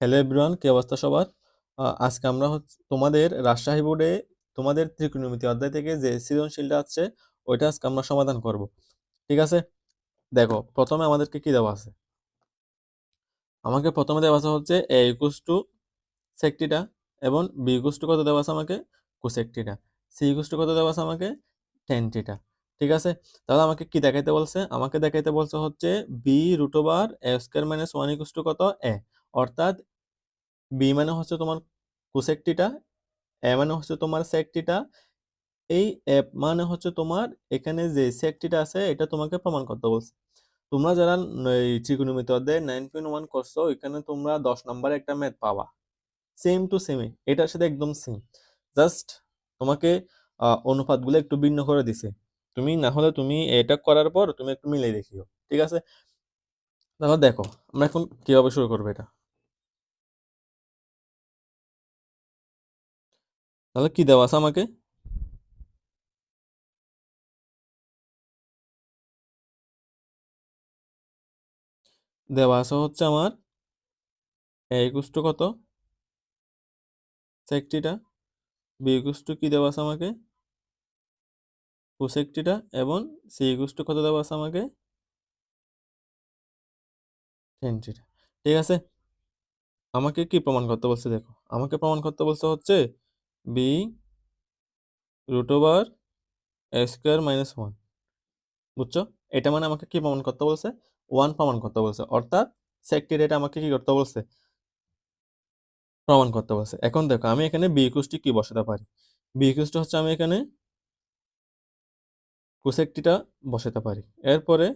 Hello everyone, কি অবস্থা সবার? আজকে আমরা তোমাদের রাজশাহী বোর্ডে তোমাদের ত্রিকোণমিতি অধ্যায় থেকে যে সৃজনশীলটা আছে, ওইটা আজকে আমরা সমাধান করব। ঠিক আছে? দেখো, প্রথমে আমাদেরকে কি দেওয়া আছে? আমাকে প্রথমে দেওয়া আছে হচ্ছে এ ইকুয়াস টু সেকটিটা এবং বি ইকুয়াস টু কত দেওয়া আছে আমাকে? কোসেকটিটা সি ইকুয়াস টু কত দেওয়া আছে আমাকে? টেনটিটা ঠিক আছে? তাহলে আমাকে কি দেখাইতে বলছে? আমাকে দেখাইতে বলছে হচ্ছে B root over A square minus one equals two কত? এ অর্থাৎ বি মানে হচ্ছে তোমার কোসেকটিটা এ মানে হচ্ছে তোমার সেকটিটা এই অ্যাপ মানে হচ্ছে তোমার এখানে যে সেকটিটা আছে, এটা তোমাকে প্রমাণ করতে বলছে। তোমরা যারা ত্রিকোণমিতি অধ্যায় নাইন পয়েন্ট ওয়ান করছ, এখানে তোমরা দশ নম্বরে একটা ম্যাথ পাবা। সেম টু সেমই এটার সাথে একদম সেম জাস্ট তোমাকে অনুপাতগুলো একটু ভিন্ন করে দিছে। তুমি না হলে তুমি এটা করার পর তুমি একটু মিলিয়ে দেখিও, ঠিক আছে? তাহলে দেখো, আমরা এখন কীভাবে শুরু করব এটা? তাহলে কি দেওয়া আছে আমাকে? দেওয়া আছে হচ্ছে আমার এ ইকুয়াস কত? সেকটিটা বি ইকুয়াস টু কি দেওয়া আছে আমাকে? কোসেকটিটা এবং সি ইকুয়াস টু কত দেওয়া আছে আমাকে? টেনটিটা ঠিক আছে। আমাকে কি প্রমাণ করতে বলছে দেখো। আমাকে প্রমাণ করতে বলছে হচ্ছে B root over A square minus one বুঝছ? এটা মানে আমাকে কি প্রমাণ করতে বলছে? ওয়ান প্রমাণ করতে বলছে। অর্থাৎ সেকটির এটা আমাকে কি করতে বলছে? প্রমাণ করতে বলছে। এখন দেখো, আমি এখানে বি ইকুয়াসটি কি বসাতে পারি? বি ইকুয়াসটি হচ্ছে আমি এখানে কোসেকটিটা বসাতে পারি। এরপরে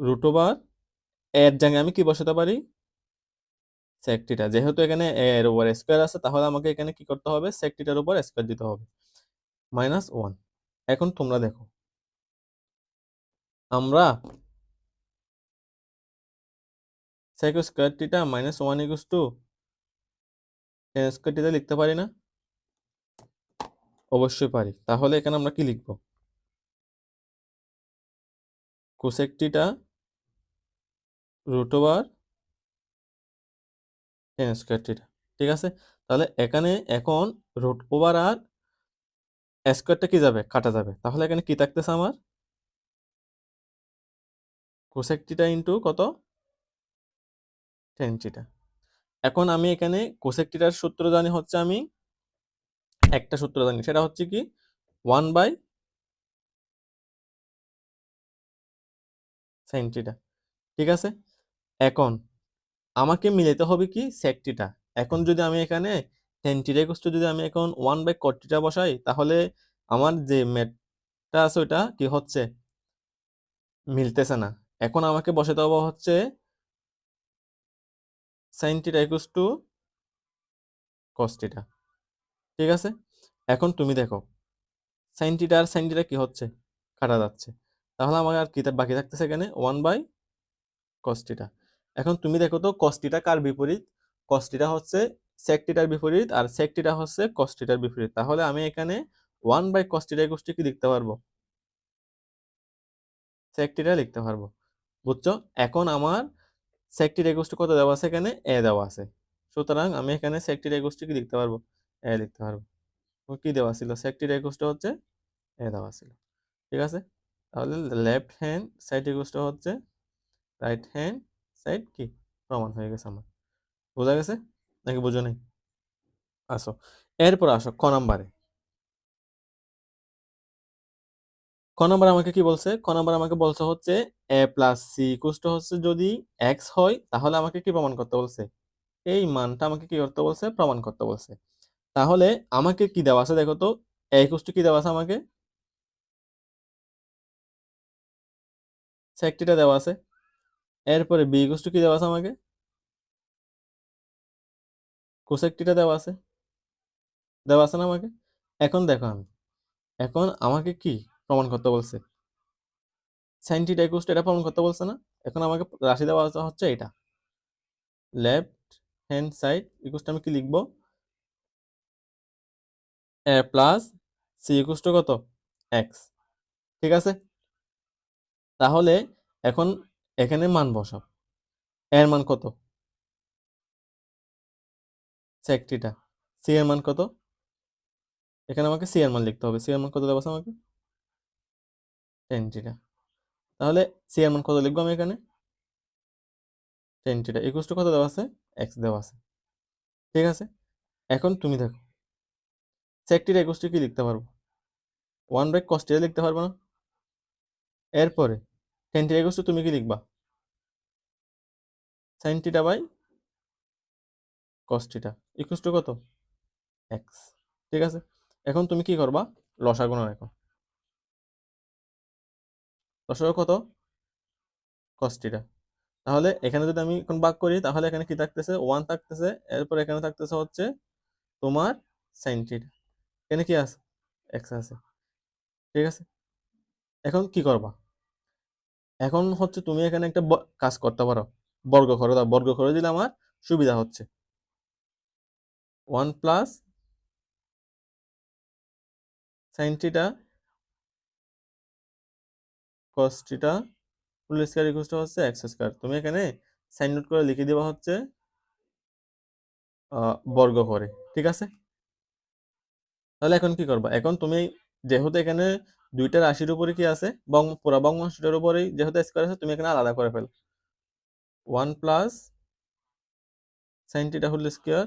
রুট এর জায়গায় আমি কি বসাতে পারি? সেকটিটা যেহেতু এখানে এর উপর স্কোয়ার আছে, তাহলে আমাকে এখানে কি করতে হবে? সেকটিটার উপর স্কোয়ার দিতে হবে। মাইনাস ওয়ান এখন তোমরা দেখো। আমরা sec square theta minus one equals to tan স্কোয়ারটিতে লিখতে পারি না? অবশ্যই পারি। তাহলে এখানে আমরা কি লিখব? Cosec theta root over tan square theta ঠিক আছে? তাহলে এখানে এখন রুট ওভার আর স্কোয়ারটা কি যাবে? কাটা যাবে। তাহলে এখানে কি থাকতেছে আমার? কোসেকটিটা ইন্টু কত? টেনটিটা এখন আমি এখানে কোসেকটিটার সূত্র জানি হচ্ছে আমি একটা সূত্র জানি। সেটা হচ্ছে কি? ওয়ান বাই সাইনটিটা ঠিক আছে? এখন আমাকে মিলাতে হবে কি সেকটিটা এখন যদি আমি এখানে টেনটিটা ইকুয়াল যদি আমি এখন ওয়ান বাই কটিটা বসাই, তাহলে আমার যে ম্যাথটা আছে ওইটা কি হচ্ছে? মিলতেছে না। এখন আমাকে বসাতে হবে হচ্ছে সাইনটিটা ইকুয়াল টু কস্টিটা ঠিক আছে? এখন তুমি দেখো সাইনটিটা আর সাইনটিটা কি হচ্ছে? কাটা যাচ্ছে। তাহলে আমার আর কি বাকি থাকতেছে এখানে? ওয়ান বাই কস্টিটা এখন তুমি দেখো তো কস্টিটা কার বিপরীত? কস্টিটা হচ্ছে সেকটিটার বিপরীত আর সেকটিটা হচ্ছে কস্টিটার বিপরীত। তাহলে আমি এখানে ওয়ান বাই কস্টিটা ইকুয়াল কি লিখতে পারব? সেকটিটা লিখতে পারব। বুঝছ? এখন আমার সেকটির একুশটি কত দেওয়া আছে এখানে? এ দেওয়া আছে। সুতরাং আমি এখানে সেকটির একুশটি কি লিখতে পারব? এ লিখতে পারব। কি দেওয়া ছিল? সেকটির একুশটা হচ্ছে এ দেওয়া ছিল। ঠিক আছে? তাহলে লেফট হ্যান্ড সাইড একুশটা হচ্ছে রাইট হ্যান্ড সাইড কি? প্রমাণ হয়ে গেছে আমার। বোঝা গেছে? নাকি বুঝো নেই? আসো। এরপর আসো, ক নাম্বারে? ক নাম্বার আমাকে কি বলছে? ক নাম্বার আমাকে বলছে হচ্ছে এ প্লাস সি ইকুয়াল হচ্ছে যদি এক্স হয়, তাহলে আমাকে কি প্রমাণ করতে বলছে? এই মানটা আমাকে কি করতে বলছে? প্রমাণ করতে বলছে। তাহলে আমাকে কি দেওয়া আছে দেখো তো? এ ইকুয়াল কি দেওয়া আছে আমাকে? সেকটিটা দেওয়া আছে। এরপরে বি ইকুয়াল কি দেওয়া আছে আমাকে? কোসেকটিটা দেওয়া আছে। দেওয়া আছে না আমাকে? এখন দেখো আমি। এখন আমাকে কি প্রমাণ করতে বলছে? সাইন টিটা ইকুয়াল এটা প্রমাণ করতে বলছে না? এখন আমাকে রাশি দেওয়া হচ্ছে এটা। লেফট হ্যান্ড সাইড ইকুয়াল আমি কি লিখব? এ প্লাস সি ইকুয়াল কত? এক্স ঠিক আছে? তাহলে এখন এখানে মান বসাও। এর মান কত? সেক সি এর মান কত? এখানে আমাকে সি এর মান লিখতে হবে। সি এর মান কত দেওয়া আছে আমাকে? টেন থিটা তাহলে সি এর মান কত লিখব আমি এখানে? টেন থিটা ইকুয়াল টু কত দেওয়া আছে? এক্স দেওয়া আছে। ঠিক আছে? এখন তুমি দেখো। সেক থিটা ইকুয়াল টু কি লিখতে পারব? ওয়ান বাই কস লিখতে পারব না? এরপরে টেন থিটা ইকুয়াল তুমি কি লিখবা? Sine theta by cos theta equal to কত? এক্স ঠিক আছে? এখন তুমি কি করবা? লসাগু নাও এখন। লসাগু কত? কস থিটা তাহলে এখানে যদি আমি এখন ভাগ করি, তাহলে এখানে কি থাকতেছে? ওয়ান থাকতেছে। এরপর এখানে থাকতেছে হচ্ছে তোমার সাইন থিটা এখানে কি আছে? এক্স আছে। ঠিক আছে? এখন কি করবা? এখন হচ্ছে তুমি এখানে একটা কাজ করতে পারো। বর্গ করে, দাও, বর্গ করে দিলে আমার সুবিধা হচ্ছে। One plus sine cos theta full square equal to হচ্ছে এক্স স্কয়ার। তুমি এখানে সাইন নোট করে লিখে দেওয়া হচ্ছে বর্গ করে, ঠিক আছে? তাহলে এখন কি করবা? এখন তুমি যেহেতু এখানে দুইটা রাশির উপরে কি আছে? বং পুরা বঙ্গাংশটার উপরেই যেহেতু স্কয়ার আছে, তুমি এখানে আলাদা করে fail. One plus sine theta whole square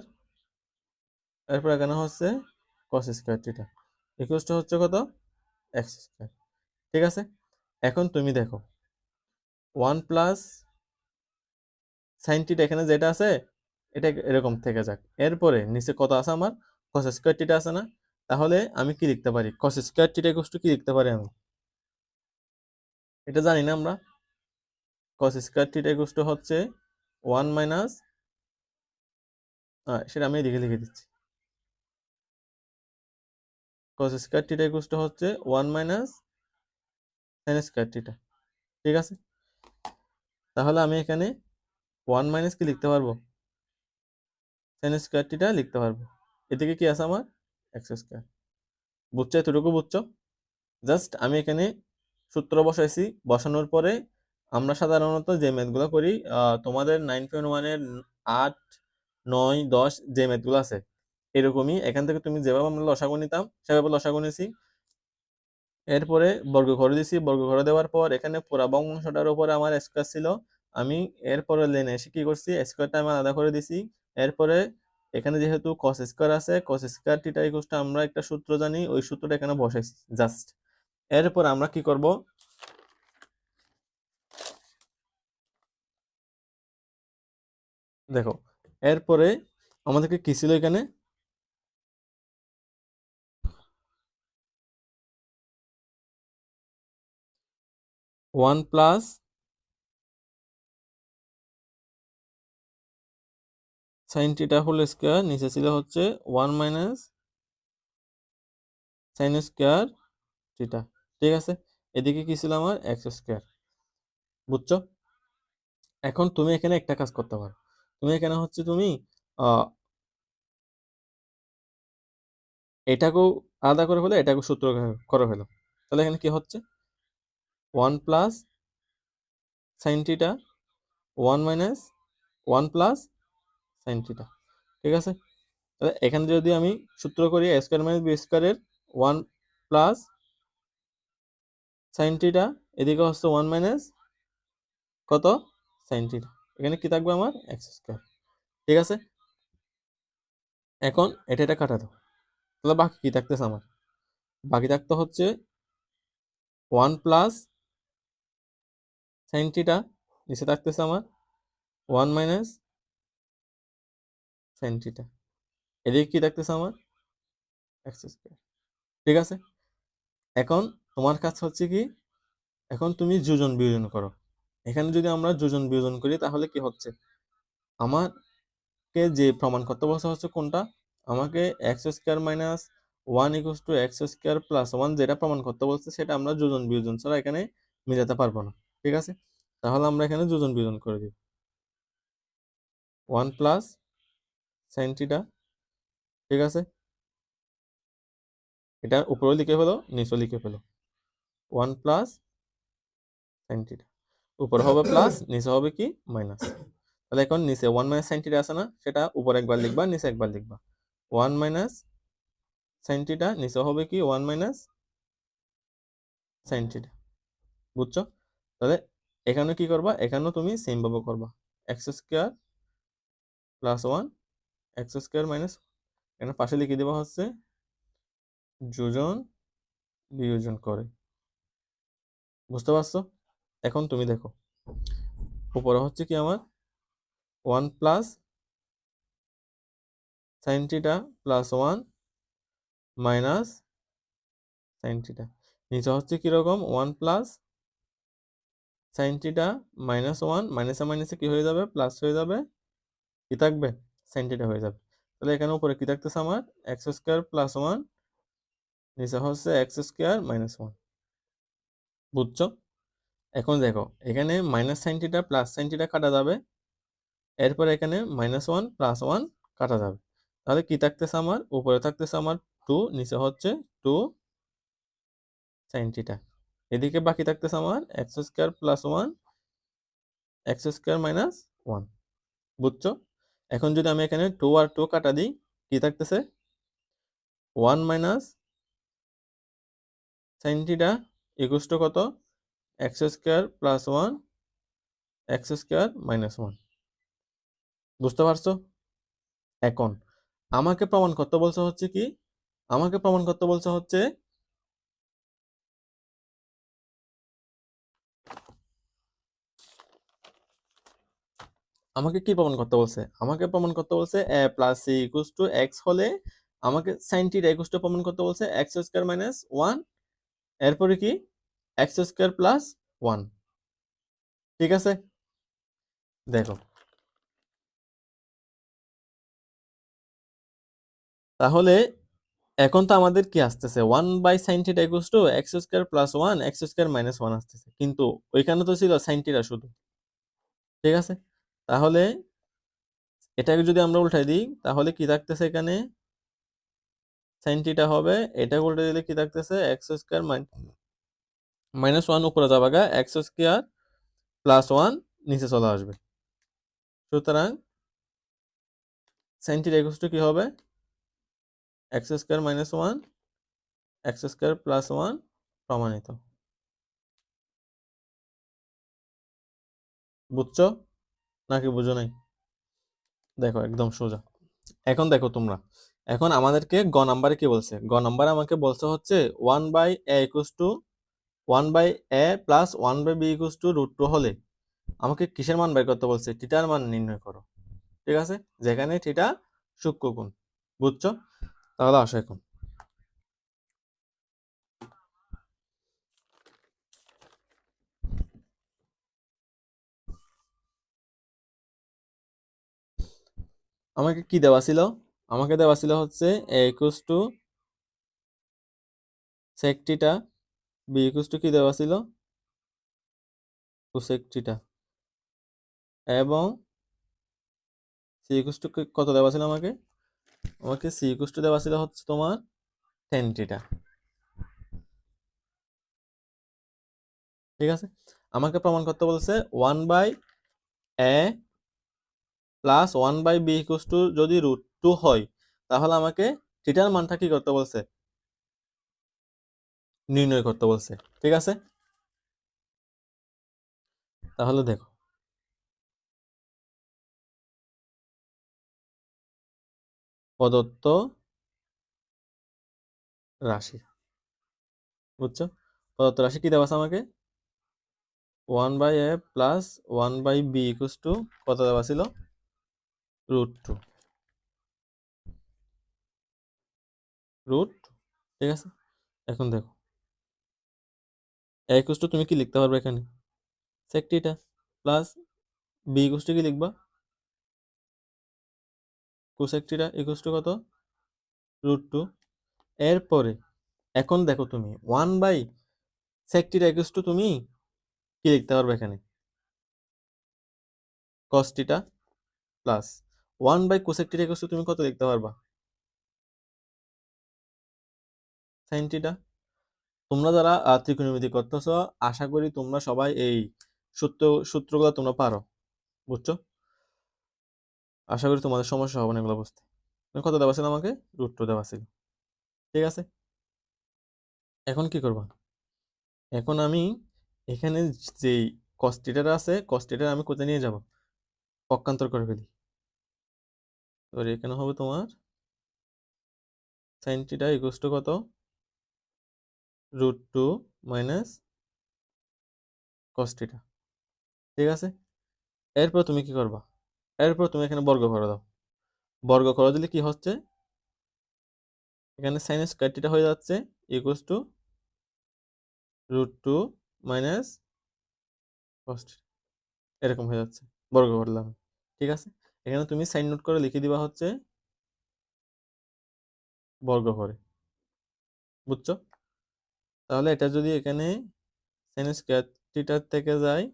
এরপর এখানে হচ্ছে কস স্কয়ার থিটা ইকুয়াল হচ্ছে কত? এক্স স্কোয়ার ঠিক আছে? এখন তুমি দেখো ওয়ান প্লাস সাইন থিটা এখানে যেটা আছে, এটা এরকম থেকে যাক। এরপরে নিচে কত আছে আমার? কস স্কয়ার থিটা আছে না? তাহলে আমি কি লিখতে পারি? Cos square theta equal to কি লিখতে পারি আমি? এটা জানি না আমরা। Cos square theta equal to হচ্ছে ওয়ান মাইনাস সেটা আমি এদিকে লিখে দিচ্ছি। Cos square theta equal to হচ্ছে one minus sine square theta ঠিক আছে? তাহলে আমি এখানে ওয়ান মাইনাস কি লিখতে পারব? সাইন স্কয়ার থিটা লিখতে পারব। এদিকে কি আছে আমার? এক্স স্কয়ার বুঝছ? এতটুকু বুঝছ? জাস্ট আমি এখানে সূত্র বসাইছি। বসানোর পরে আমরা সাধারণত যে ম্যাথগুলো করি তোমাদের নাইন পয়েন্ট ওয়ানের আট, নয়, দশ যে ম্যাথগুলো আছে, এরকমই। এখান থেকে তুমি যেভাবে আমরা লসাগু নিতাম, সেভাবে লসাগু নিছি। এরপরে বর্গ করে দিছি। বর্গ করে দেওয়ার পর এখানে পুরা বংশটার উপরে আমার স্কোয়ার ছিল। আমি এরপরে লেনে এসে কি করছি? স্কোয়ারটা আমি আলাদা করে দিছি। এরপরে এখানে যেহেতু কস স্কোয়ার আছে cos square theta equal to আমরা একটা সূত্র জানি, ওই সূত্রটা এখানে বসাইছি জাস্ট এরপর আমরা কি করব? দেখো, এরপরে আমাদেরকে কি ছিল এখানে? One plus sine theta whole square নিচে ছিল হচ্ছে one minus sine square theta ঠিক আছে? এদিকে কি ছিল আমার? এক্স স্কোয়ার বুঝছ? এখন তুমি এখানে একটা কাজ করতে পারো। তুমি এখানে হচ্ছে তুমি এটাকেও আলাদা করে ফেলো, এটাকেও সূত্র করে- ফেলো। তাহলে এখানে কি হচ্ছে? One plus sine theta one minus one plus sine theta ঠিক আছে? তাহলে এখানে যদি আমি সূত্র করি এ স্কোয়ার মাইনাস বি স্কোয়ারের ওয়ান প্লাস সাইন থিটা এদিকে হচ্ছে ওয়ান মাইনাস কত? সাইন থিটা এখানে কি থাকবে আমার? এক্স স্কোয়ার ঠিক আছে? এখন এটা এটা কাটা দাও, তাহলে বাকি কি থাকতেছে আমার? বাকি থাকতে হচ্ছে ওয়ান প্লাস সাইন থিটা নিচে থাকতেছে আমার ওয়ান মাইনাস সাইন থিটা এদিকে কি থাকতেছে আমার? এক্স স্কোয়ার ঠিক আছে? এখন তোমার কাজ হচ্ছে কি? এখন তুমি যোজন বিয়োজন করো। এখানে যদি আমরা যোজন বিয়োজন করি, তাহলে কি হচ্ছে? আমাকে যে প্রমাণ করতে বলছে হচ্ছে কোনটা? আমাকে x square minus one equal to x square plus one যেটা প্রমাণ করতে বলছে, সেটা আমরা যোজন বিয়োজন ছাড়া এখানে মেলাতে পারব না। ঠিক আছে? তাহলে আমরা এখানে যোজন বিয়োজন করে দিব ওয়ান প্লাস সাইন থিটা ঠিক আছে? এটা উপরে লিখে ফেলো নিচে লিখে ফেলো। ওয়ান প্লাস সাইন থিটা উপরে হবে প্লাস নিচে হবে কি? মাইনাস তাহলে এখন নিচে ওয়ান মাইনাস সাইন থিটা আছে না? সেটা উপরে একবার লিখবা, নিচে একবার লিখবা। ওয়ান মাইনাস সাইন থিটা নিচে হবে কি? ওয়ান মাইনাস সাইন থিটা বুঝছ? তাহলে এখানে কি করবা? এখানেও তুমি সেম ভাবে করবা। X square plus one x square minus এখানে পাশে লিখে দেওয়া হচ্ছে? যোজন বিয়োজন করে। বুঝতে পারছ? এখন তুমি দেখো। উপরে হচ্ছে কি আমার? One plus sine theta plus one minus sine theta নিচে হচ্ছে কীরকম one plus sine theta minus one মাইনাসে মাইনাসে কি হয়ে যাবে? প্লাস হয়ে যাবে। কি থাকবে? সাইন থিটা হয়ে যাবে। তাহলে এখানে উপরে কি থাকতেছে আমার? এক্স স্কোয়ার প্লাস ওয়ান নিচে হচ্ছে এক্স স্কোয়ার মাইনাস ওয়ান বুঝছ? এখন দেখো, এখানে minus sine theta plus sine theta কাটা যাবে, এরপর এখানে মাইনাস ওয়ান প্লাস ওয়ান কাটা যাবে। তাহলে কি থাকতেছে আমার? উপরে থাকতেছে আমার টু নিচে হচ্ছে টু সাইন থিটা এদিকে বাকি থাকতেছে আমার x square plus one x square minus one বুঝছ? এখন যদি আমি এখানে টু আর টু কাটা দিই, কি থাকতেছে? ওয়ান মাইনাস সাইন থিটা কত? X square plus one x square minus one বুঝতে পারছ? এখন, আমাকে প্রমাণ করতে বলছে হচ্ছে কি? আমাকে প্রমাণ করতে বলছে হচ্ছে আমাকে কি প্রমাণ করতে বলছে? আমাকে প্রমাণ করতে বলছে, A plus C equals to x হলে আমাকে সাইন থিটা ইকুয়াস টু প্রমাণ করতে বলছে এক্স স্কোয়ার মাইনাস ওয়ান এরপরে কি? এক্স স্কোয়ার প্লাস ওয়ান ঠিক আছে? দেখো। তাহলে এখন তো আমাদের কি আসতেছে? One by sine theta equals to x square plus one x square minus one আসতেছে। কিন্তু ওইখানে তো ছিল সাইন থিটা শুধু, ঠিক আছে? তাহলে এটাকে যদি আমরা উল্টাই দিই, তাহলে কি থাকতেছে এখানে? সাইন থিটা হবে এটা উল্টে দিলে কি থাকতেছে? এক্স স্কোয়ার মাইনাস ওয়ান উপরে যাবে গা এক্স স্কোয়ার প্লাস ওয়ান নিচে চলে আসবে। সুতরাং সাইন থিটা ইকুয়াস টু কি হবে? X square minus one x square plus one প্রমাণিত। বুঝছ? নাকি বুঝো নাই? দেখো, একদম সোজা। এখন দেখো তোমরা। এখন আমাদেরকে গ নাম্বারে কি বলছে? গ নাম্বারে আমাকে বলছে হচ্ছে one by A equals to one by A plus one by B equals to root two হলে আমাকে কিসের মান বের করতে বলছে? থিটার মান নির্ণয় করো। ঠিক আছে? যেখানে থিটা কোণ বুঝছ? তাহলে আসো এখন। আমাকে কি দেওয়া ছিল? আমাকে দেওয়া ছিল হচ্ছে A equals to sec theta B equals to কি দেওয়া ছিল? কোসেক থিটা এবং সি ইকুয়াস টু কত দেওয়া ছিল আমাকে? আমাকে সি ইকুয়াস টু দেওয়া ছিল হচ্ছে তোমার টেন থিটা ঠিক আছে? আমাকে প্রমাণ করতে বলছে one by A plus one by B equals to যদি রুট টু হয়, তাহলে আমাকে থিটার মানটা কি করতে বলছে? নির্ণয় করতে বলছে, ঠিক আছে? তাহলে দেখো। প্রদত্ত রাশি, বুঝছ? প্রদত্ত রাশি কি দেওয়া আছে আমাকে? One by A plus one by B equals to কত দেওয়া ছিল? রুট টু রুট ঠিক আছে? এখন দেখো। এ ইকুয়াস টু তুমি কি লিখতে পারবে এখানে? Sec theta plus B equals to কি লিখবা? কোসেক থিটা ইকুয়াস টু কত? রুট টু এরপরে, এখন দেখো তুমি one by sec theta equals to তুমি কি লিখতে পারবে এখানে? Theta plus one by cosec theta equals তুমি কত দেখতে পারবা? সাইন তোমরা যারা ত্রিকোণমিতি করতেছ, আশা করি তোমরা সবাই এই সূত্র, সূত্রগুলো তোমরা পারো, বুঝছ? আশা করি তোমাদের সমস্যা হবে না এগুলো বুঝতে। কত দেওয়া ছিল আমাকে? রুট টু দেওয়া ছিল। ঠিক আছে? এখন কি করবা? এখন আমি এখানে যেই কস্টিটার আছে কস্টিটার আমি কোথায় নিয়ে যাব? পক্ষান্তর করে ফেলি। এবার এখানে হবে তোমার সাইন টিটা ইকুয়াস টু কত? Root two minus cos theta ঠিক আছে? এরপর তুমি কি করবা? এরপর তুমি এখানে বর্গ করে দাও। বর্গ করে দিলে কি হচ্ছে? এখানে সাইন স্কোয়ার টিটা হয়ে যাচ্ছে equals to root two minus cos এরকম হয়ে যাচ্ছে। বর্গ করলাম ঠিক আছে? এখানে তুমি সাইন নোট করে লিখে দিবা হচ্ছে বর্গ করে। বুঝছ? তাহলে এটা যদি এখানে সাইন স্কোয়ার টিটার থেকে যায়,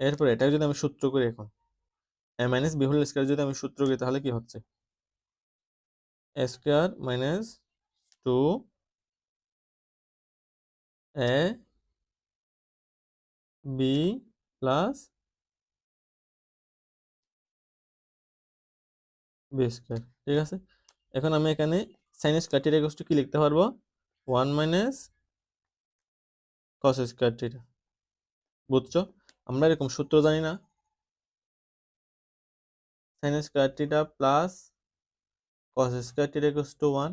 এরপর এটা যদি আমি সূত্র করি এখন, A minus B whole square যদি আমি সূত্র করি, তাহলে কি হচ্ছে? A square minus two A B plus B square ঠিক আছে? এখন আমি এখানে sine square theta equal to কি লিখতে পারব? ওয়ান মাইনাস কস স্কোয়ার বুঝছ? আমরা এরকম সূত্র জানি না। Sine square plus cos square equal to one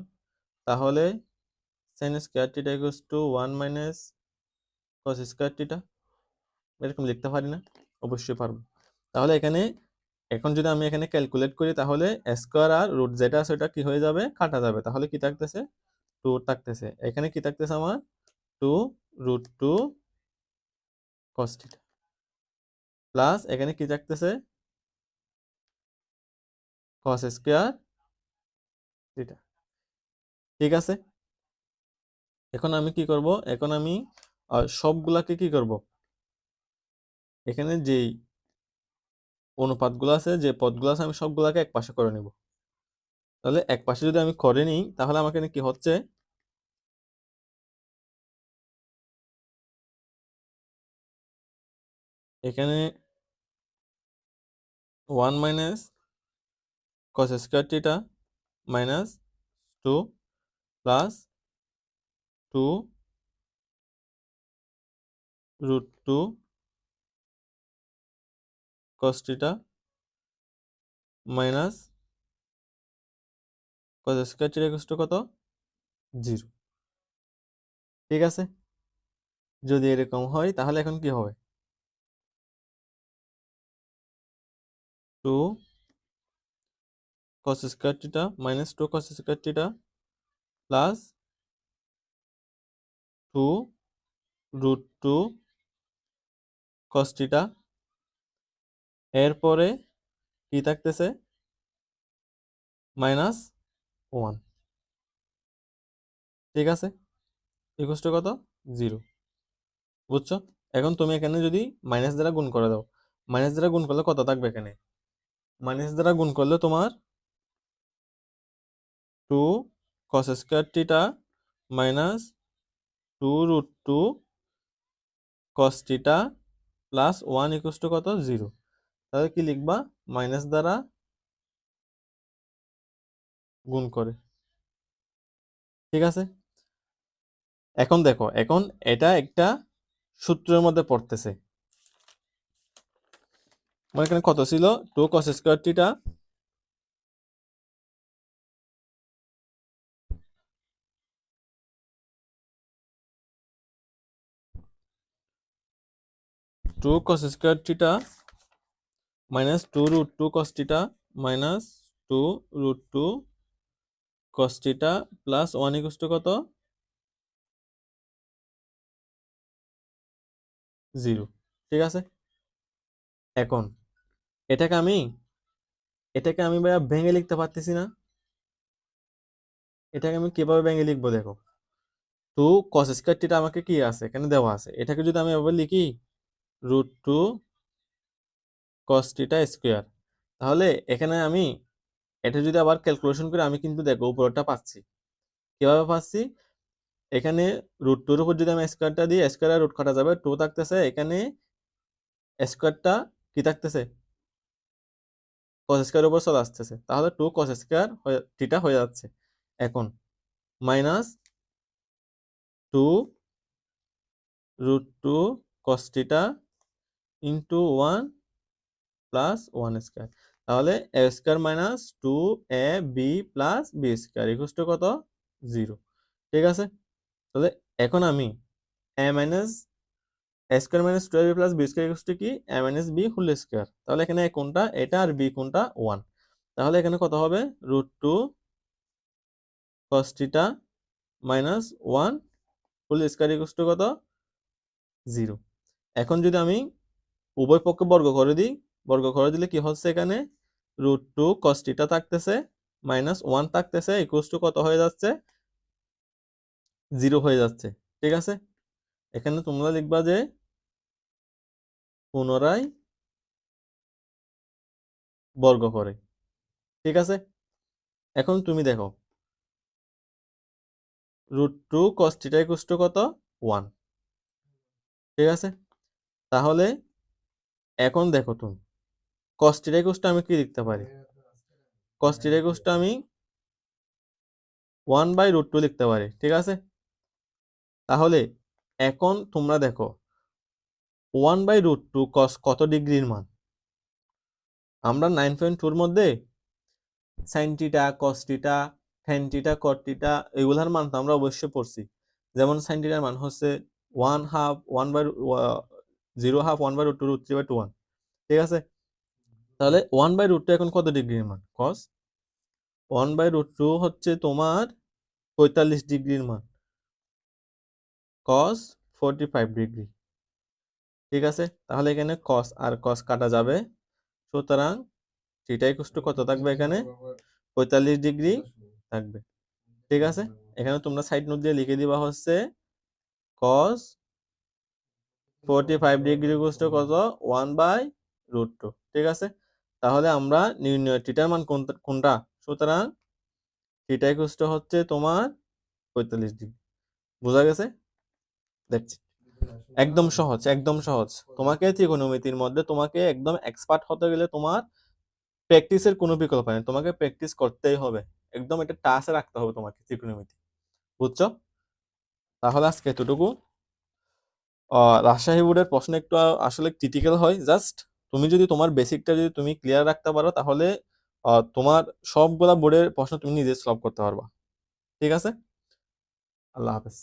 তাহলে sine square equal to one minus cos square এরকম লিখতে পারি না? অবশ্যই পারব। তাহলে এখানে এখন যদি আমি এখানে ক্যালকুলেট করি, তাহলে স্কোয়ার আর রুট যেটা আছে, ওটা কি হয়ে যাবে? কাটা যাবে। তাহলে কি থাকতেছে? টু থাকতেছে। এখানে কি থাকতেছে আমার? Two root two cos theta plus এখানে কি থাকতেছে? কস স্কোয়ার টিটা ঠিক আছে? এখন আমি কি করব? এখন আমি সবগুলাকে কি করব? এখানে যেই অনুপাতগুলো আছে, যে পদগুলো আছে আমি সবগুলাকে এক পাশে করে নিব। তাহলে এক পাশে যদি আমি করে নিই, তাহলে আমাকে কি হচ্ছে? এখানে one minus cos square theta minus two plus two root two cos theta minus cos square theta equal to কত? জিরো ঠিক আছে? যদি এরকম হয়, তাহলে এখন কি হবে? Two cos square theta minus two cos square theta plus two root two cos theta এরপরে কি থাকতেছে? Minus one. ঠিক আছে? ইকুয়াস টু কত? জিরো। বুঝছ? এখন তুমি এখানে যদি মাইনাস দ্বারা গুণ করে দাও, মাইনাস দ্বারা গুণ করলে কত থাকবে এখানে? মাইনাস দ্বারা গুণ করলে তোমার two cos square theta minus two root two cos theta plus one equals to কত? জিরো। তাহলে কি লিখবা? মাইনাস দ্বারা গুণ করে। ঠিক আছে? এখন দেখো, এখন এটা একটা সূত্রের মধ্যে পড়তেছে। মানে এখানে কত ছিল? Two cos square theta two cos square theta minus two root two cos theta minus two root two cos theta plus one equals to কত? জিরো ঠিক আছে? এখন, এটাকে আমি এটাকে আমি ভাইয়া ভেঙে লিখতে পারতেছি না। এটাকে আমি কীভাবে ভেঙে লিখব দেখো? টু কস স্কোয়ারটিটা আমাকে কি আছে? এখানে দেওয়া আছে। এটাকে যদি আমি এভাবে লিখি root two cos theta square তাহলে এখানে আমি, এটা যদি আবার ক্যালকুলেশন করি আমি কিন্তু দেখো উপরটা পাচ্ছি। কীভাবে পাচ্ছি? এখানে রুট টুর উপর যদি আমি স্কোয়ারটা দিই স্কোয়ার রুট কাটা যাবে? টু থাকতেছে, এখানে স্কোয়ারটা কি থাকতেছে? কস স্কোয়ার উপর চলে আসতেছে। তাহলে টু কস স্কোয়ার থিটা হয়ে যাচ্ছে। এখন minus two root two cos theta into one plus one square তাহলে A square minus two A B plus B square equal to কত? জিরো ঠিক আছে? তাহলে এখন আমি A minus A square minus two B plus B square equal to কি? A minus B whole square তাহলে এখানে এ কোনটা? এটা আর বি কোনটা? ওয়ান তাহলে এখানে কত হবে? Root two cos theta minus one whole square equal to কত? জিরো এখন যদি আমি উভয় পক্ষে বর্গ করে দিই বর্গ করে দিলে কি হচ্ছে এখানে? রুট টু কস্টিটা থাকতেছে মাইনাস ওয়ান থাকতেছে ইকুয়াস টু কত হয়ে যাচ্ছে? জিরো হয়ে যাচ্ছে, ঠিক আছে? এখানে তোমরা লিখবা যে পুনরায় বর্গ করে, ঠিক আছে? এখন তুমি দেখো। Root two cos theta equals to কত? ওয়ান ঠিক আছে? তাহলে এখন দেখো তুমি। কস্টিটা ইকুয়াস আমি কি লিখতে পারি? কস্টিটা ইকুয়াস আমি ওয়ান বাই রুট টু লিখতে পারি ঠিক আছে? তাহলে এখন তোমরা দেখো one by root two cos কত ডিগ্রির মান? আমরা নাইন পয়েন্ট টুর মধ্যে সাইন টিটা কস টিটা টেন টিটা কট টিটা এগুলার মান তো আমরা অবশ্যই পড়ছি। যেমন সাইন টিটার মান হচ্ছে one half one by zero half one by root two root three by two one ঠিক আছে? তাহলে ওয়ান বাই রুট টু এখন কত ডিগ্রির মান? Cos one by root two হচ্ছে তোমার পঁয়তাল্লিশ ডিগ্রির মান। কস ফোরটি ফাইভ ডিগ্রি ঠিক আছে? তাহলে এখানে কস আর কস কাটা যাবে। সুতরাং থিটা ইকুয়াল টু কত থাকবে এখানে? পঁয়তাল্লিশ ডিগ্রি থাকবে। ঠিক আছে? এখানে তোমরা সাইড নোট দিয়ে লিখে দিবা হচ্ছে cos forty five degree to কত? ওয়ান বাই রুট টু ঠিক আছে? তাহলে আমরা নির্ণয় থিটার মান কোনটা? সুতরাং থিটা ইকুয়াল হচ্ছে তোমার পঁয়তাল্লিশ ডিগ্রি। বোঝা গেছে? দেখছি। একদম সহজ একদম সহজ। তোমাকে ত্রিকোণমিতির মধ্যে তোমাকে একদম এক্সপার্ট হতে গেলে তোমার প্র্যাকটিসের কোনো বিকল্প নেই। তোমাকে প্র্যাকটিস করতেই হবে। একদম এটা টাচে রাখতে হবে তোমাকে ত্রিকোণমিতি। বুঝছ? তাহলে আজকে এতটুকু। রাজশাহী বোর্ডের প্রশ্ন একটু আসলে ক্রিটিক্যাল হয়। জাস্ট তুমি যদি তোমার বেসিকটা যদি তুমি ক্লিয়ার রাখতে পারো, তাহলে তোমার সবগুলা বোর্ডের প্রশ্ন তুমি নিজে সলভ করতে পারবা। ঠিক আছে? আল্লাহ হাফেজ।